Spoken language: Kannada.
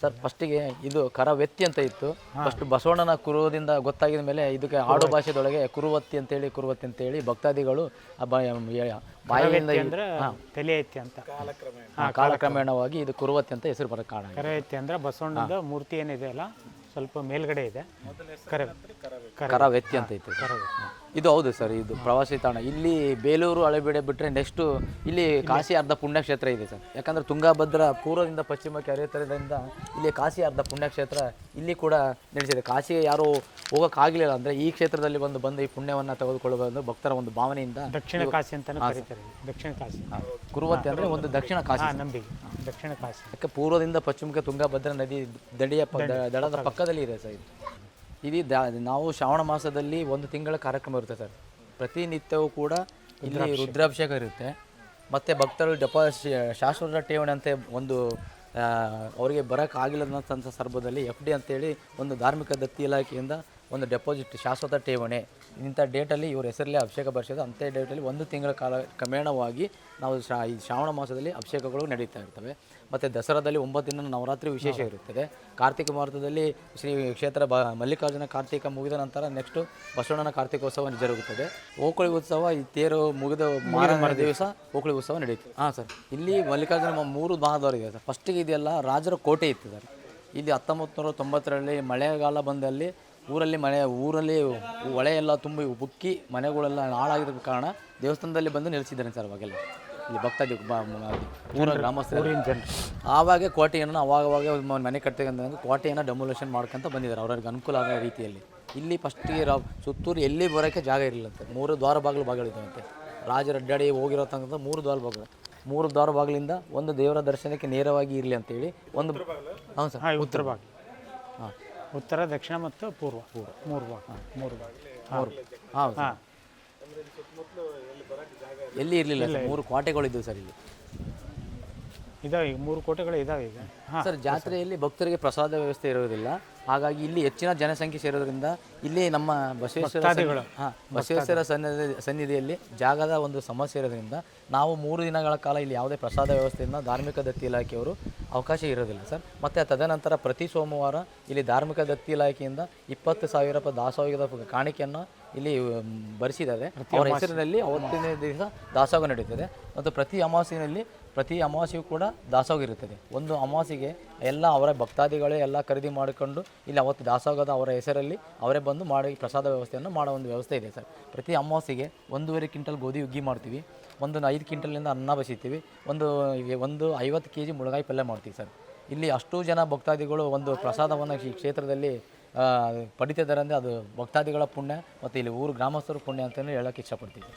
ಸರ್ ಫಸ್ಟಿಗೆ ಇದು ಕರವೆತ್ತಿ ಅಂತ ಇತ್ತು. ಫಸ್ಟ್ ಬಸವಣ್ಣನ ಕುರುವದಿಂದ ಗೊತ್ತಾಗಿದ ಮೇಲೆ ಇದಕ್ಕೆ ಆಡು ಭಾಷೆದೊಳಗೆ ಕುರುವತ್ತಿ ಅಂತೇಳಿ ಕುರುವತ್ತಿ ಅಂತೇಳಿ ಭಕ್ತಾದಿಗಳು ಅಂದ್ರೆ ತಲೆ ಎತ್ತಿ ಅಂತ. ಆ, ಕಾಲಕ್ರಮೇಣವಾಗಿ ಇದು ಕುರುವತ್ತಿ ಅಂತ ಹೆಸರು ಬರೋ ಕಾರಣ ಕರ ಎತ್ತಿ ಅಂದ್ರೆ ಬಸವಣ್ಣದ ಮೂರ್ತಿ ಏನಿದೆ ಅಲ್ಲ ಸ್ವಲ್ಪ ಮೇಲ್ಗಡೆ ಇದೆ. ಕರೆ ಕರೆ ಕರವೆತ್ತಿ. ಅಂತ ಐತೆ. ಇದು ಹೌದು ಸರ್ ಇದು ಪ್ರವಾಸಿ ತಾಣ. ಇಲ್ಲಿ ಬೇಲೂರು ಹಳೆಬೀಡೆ ಬಿಟ್ಟರೆ ನೆಕ್ಸ್ಟು ಇಲ್ಲಿ ಕಾಶಿ ಅರ್ಧ ಪುಣ್ಯಕ್ಷೇತ್ರ ಇದೆ ಸರ್. ಯಾಕಂದ್ರೆ ತುಂಗಾಭದ್ರ ಪೂರ್ವದಿಂದ ಪಶ್ಚಿಮಕ್ಕೆ ಹರಿಯುತ್ತಿರೋದ್ರಿಂದ ಇಲ್ಲಿ ಕಾಶಿ ಅರ್ಧ ಪುಣ್ಯಕ್ಷೇತ್ರ ಇಲ್ಲಿ ಕೂಡ ನಡೆಸಿದೆ ಕಾಶಿಗೆ ಯಾರು ಹೋಗೋಕ್ಕಾಗಲಿಲ್ಲ ಅಂದರೆ ಈ ಕ್ಷೇತ್ರದಲ್ಲಿ ಬಂದು ಬಂದು ಈ ಪುಣ್ಯವನ್ನು ತೆಗೆದುಕೊಳ್ಳಬಹುದು ಭಕ್ತರ ಒಂದು ಭಾವನೆಯಿಂದ ದಕ್ಷಿಣ ಕಾಶಿ ಅಂತಾನೆ ಕರೀತಾರೆ ದಕ್ಷಿಣ ಕಾಶಿ. ಆ, ಅಂದ್ರೆ ಒಂದು ದಕ್ಷಿಣ ಕಾಶಿ ನಂಬಿಕೆ. ದಕ್ಷಿಣ ಕಾಶಿ. ಯಾಕೆ ಪೂರ್ವದಿಂದ ಪಶ್ಚಿಮಕ್ಕೆ ತುಂಗಾಭದ್ರ ನದಿ ದಡಿಯ ದಡದ ಪಕ್ಕದಲ್ಲಿ ಇದೆ ಸರ್ ಇದು. ಇದು ದ- ನಾವು ಶ್ರಾವಣ ಮಾಸದಲ್ಲಿ ಒಂದು ತಿಂಗಳ ಕಾರ್ಯಕ್ರಮ ಇರುತ್ತೆ ಸರ್. ಪ್ರತಿನಿತ್ಯವೂ ಕೂಡ ಇಲ್ಲಿ ರುದ್ರಾಭಿಷೇಕ. ಇರುತ್ತೆ. ಮತ್ತು ಭಕ್ತರು ಡೆಪಾ ಶಾಶ್ವತ ಠೇವಣಿ ಅಂತ ಒಂದು ಅವರಿಗೆ ಬರೋಕ್ಕಾಗಿಲ್ಲ ಅನ್ನೋಂಥ ಸಂದರ್ಭದಲ್ಲಿ ಎಫ್ ಡಿ ಅಂತೇಳಿ ಒಂದು ಧಾರ್ಮಿಕ ದತ್ತಿ ಇಲಾಖೆಯಿಂದ ಒಂದು ಡೆಪಾಸಿಟ್ ಶಾಶ್ವತ ಠೇವಣಿ. ಇಂಥ ಡೇಟಲ್ಲಿ ಇವ್ರ ಹೆಸರಲ್ಲಿ ಅಭಿಷೇಕ ಬರ್ಸೋದು ಅಂಥ ಡೇಟಲ್ಲಿ ಒಂದು ತಿಂಗಳ ಕಾಲ ಕ್ರಮೇಣವಾಗಿ ನಾವು ಶಾ ಈ ಶ್ರಾವಣ ಮಾಸದಲ್ಲಿ ಅಭಿಷೇಕಗಳು ನಡೀತಾ ಇರ್ತವೆ. ಮತ್ತು ದಸರಾದಲ್ಲಿ ಒಂಬತ್ತು ದಿನ ನವರಾತ್ರಿ ವಿಶೇಷ ಇರುತ್ತದೆ. ಕಾರ್ತಿಕ ಮಾಸದಲ್ಲಿ ಶ್ರೀ ಕ್ಷೇತ್ರ ಬ ಮಲ್ಲಿಕಾರ್ಜುನ ಕಾರ್ತಿಕ ಮುಗಿದ ನಂತರ ನೆಕ್ಸ್ಟು ಬಸವಣ್ಣನ ಕಾರ್ತಿಕೋತ್ಸವ ಜರುಗುತ್ತದೆ. ಓಕಳಿ ಉತ್ಸವ ಈ ತೇರು ಮುಗಿದ ಮಾರ ದಿವಸ ಓಕಳಿ ಉತ್ಸವ ನಡೆಯುತ್ತೆ ಹಾಂ ಸರ್. ಇಲ್ಲಿ ಮಲ್ಲಿಕಾರ್ಜುನ ಮೂರು ಮಹಾದ್ವಾರ ಇದೆ ಸರ್. ಫಸ್ಟಿಗೆ ಇದೆಲ್ಲ ರಾಜರ ಕೋಟೆ ಇತ್ತು ಸರ್. ಇಲ್ಲಿ ಹತ್ತೊಂಬತ್ತು ನೂರ ತೊಂಬತ್ತರಲ್ಲಿ ಮಳೆಗಾಲ ಬಂದಲ್ಲಿ ಊರಲ್ಲಿ ಮನೆ ಊರಲ್ಲಿ ಹೊಳೆ ಎಲ್ಲ ತುಂಬಿ ಬುಕ್ಕಿ ಮನೆಗಳೆಲ್ಲ ಹಾಳಾಗಿರೋ ಕಾರಣ ದೇವಸ್ಥಾನದಲ್ಲಿ ಬಂದು ನೆಲೆಸಿದ್ದಾರೆ ಸರ್ ಅವಾಗೆಲ್ಲ ಇಲ್ಲಿ ಭಕ್ತಾದಿ ಊರ ಗ್ರಾಮಸ್ಥರು. ಆವಾಗ ಕೋಟೆಯನ್ನು ಅವಾಗ ಅವಾಗ ಮನೆ ಕಟ್ತಕ್ಕಂಥ ಕೋಟೆಯನ್ನು ಡೆಮೊಲೇಷನ್ ಮಾಡ್ಕೊಂತ ಬಂದಿದ್ದಾರೆ. ಅವ್ರಿಗೆ ಅನುಕೂಲ ಆಗೋ ರೀತಿಯಲ್ಲಿ. ಇಲ್ಲಿ ಫಸ್ಟಿಗೆ ರಾ ಸುತ್ತೂರು ಎಲ್ಲಿ ಬರೋಕ್ಕೆ ಜಾಗ ಇರಲಿಲ್ಲಂತೆ ಮೂರು ದ್ವಾರ ಬಾಗಿಲು ಬಾಗಿಲಿದ್ದಾವಂತೆ ರಾಜರ ಅಡ್ಡಾಡಿ ಹೋಗಿರೋ ತನಕ ಮೂರು ದ್ವಾರ ಬಾಗಿಲು. ಮೂರು ದ್ವಾರ ಬಾಗಿಲಿಂದ ಒಂದು ದೇವರ ದರ್ಶನಕ್ಕೆ ನೇರವಾಗಿ ಇರಲಿ ಅಂತೇಳಿ ಒಂದು ಹೌದು ಸರ್ ಉತ್ತರ ಭಾಗ ಹಾಂ. ಉತ್ತರ ದಕ್ಷಿಣ ಮತ್ತು ಪೂರ್ವ. ಮೂರು ಭಾಗ ಮೂರು ಭಾಗ ಮೂರು ಹೌದು. ಹಾಂ. ಎಲ್ಲಿ ಇರಲಿಲ್ಲ ಸರ್? ಮೂರು ಕೋಟೆಗಳಿದ್ದವು ಸರ್ ಇಲ್ಲಿ. ಇದಾವೆ ಈಗ ಮೂರು ಕೋಟೆಗಳು ಇದಾವೆ ಈಗ. ಹಾಂ. ಸರ್ ಜಾತ್ರೆಯಲ್ಲಿ ಭಕ್ತರಿಗೆ ಪ್ರಸಾದ ವ್ಯವಸ್ಥೆ ಇರೋದಿಲ್ಲ. ಹಾಗಾಗಿ ಇಲ್ಲಿ ಹೆಚ್ಚಿನ ಜನಸಂಖ್ಯೆ ಸೇರೋದ್ರಿಂದ ಇಲ್ಲಿ ನಮ್ಮ ಬಸವೇಶ್ವರ ಭಕ್ತಾದಿಗಳು. ಸನ್ನಿ- ಹಾ, ಬಸವೇಶ್ವರ ಸನ್ನಿಧಿ ಸನ್ನಿಧಿಯಲ್ಲಿ ಜಾಗದ ಒಂದು ಸಮಸ್ಯೆ ಇರೋದ್ರಿಂದ ನಾವು ಮೂರು ದಿನಗಳ ಕಾಲ ಇಲ್ಲಿ ಯಾವುದೇ ಪ್ರಸಾದ ವ್ಯವಸ್ಥೆಯಿಂದ ಧಾರ್ಮಿಕ ದತ್ತಿ ಇಲಾಖೆಯವರು ಅವಕಾಶ ಇರೋದಿಲ್ಲ ಸರ್. ಮತ್ತು ತದನಂತರ ಪ್ರತಿ ಸೋಮವಾರ ಇಲ್ಲಿ ಧಾರ್ಮಿಕ ದತ್ತಿ ಇಲಾಖೆಯಿಂದ ಇಪ್ಪತ್ತು ಸಾವಿರ ರೂಪಾಯಿ ದಾಸೋಹದ ಕಾಣಿಕೆಯನ್ನು ಇಲ್ಲಿ ಮ್, ಭರಿಸಿದ್ದಾರೆ ಅವರ ಹೆಸರಿನಲ್ಲಿ ಅವತ್ತಿನ ದಿವಸ ದಾಸೋಹ ನಡೆಯುತ್ತದೆ ಮತ್ತು ಪ್ರತಿ ಅಮಾವಾಸ್ಯೆಯಲ್ಲಿ ಪ್ರತಿ ಅಮಾವಾಸ್ಯೆಯೂ ಕೂಡ ದಾಸೋಹ ಇರುತ್ತದೆ. ಒಂದು ಅಮಾವಾಸ್ಯೆಗೆ ಎಲ್ಲ ಅವರ ಭಕ್ತಾದಿಗಳೇ ಎಲ್ಲ ಖರೀದಿ ಮಾಡಿಕೊಂಡು ಇಲ್ಲಿ, ಅವತ್ತು ದಾಸೋಹದ ಅವರ ಹೆಸರಲ್ಲಿ ಅವರೇ ಬಂದು ಮಾಡಿ ಪ್ರಸಾದ ವ್ಯವಸ್ಥೆಯನ್ನು ಮಾಡೋ ಒಂದು ವ್ಯವಸ್ಥೆ ಇದೆ ಸರ್. ಪ್ರತಿ ಅಮಾವಾಸ್ಯೆಗೆ ಒಂದೂವರೆ ಕ್ವಿಂಟಲ್ ಗೋಧಿ ಹುಗ್ಗಿ ಮಾಡ್ತೀವಿ. ಒಂದು ಐದು ಕ್ವಿಂಟಲಿಂದ ಅನ್ನ ಬಸಿತೀವಿ. ಒಂದು ಒಂದು ಐವತ್ತು ಕೆ ಜಿ ಮುಳಗಾಯಿ ಪಲ್ಯ ಮಾಡ್ತೀವಿ ಸರ್. ಇಲ್ಲಿ ಅಷ್ಟು ಜನ ಭಕ್ತಾದಿಗಳು ಒಂದು ಪ್ರಸಾದವನ್ನು ಈ ಕ್ಷೇತ್ರದಲ್ಲಿ ಪಡಿತಿದ್ದಾರೆ ಅಂದರೆ ಅದು ಭಕ್ತಾದಿಗಳ ಪುಣ್ಯ, ಮತ್ತು ಇಲ್ಲಿ ಊರು ಗ್ರಾಮಸ್ಥರ ಪುಣ್ಯ ಅಂತಲೇ ಹೇಳೋಕ್ಕೆ ಇಷ್ಟಪಡ್ತೀವಿ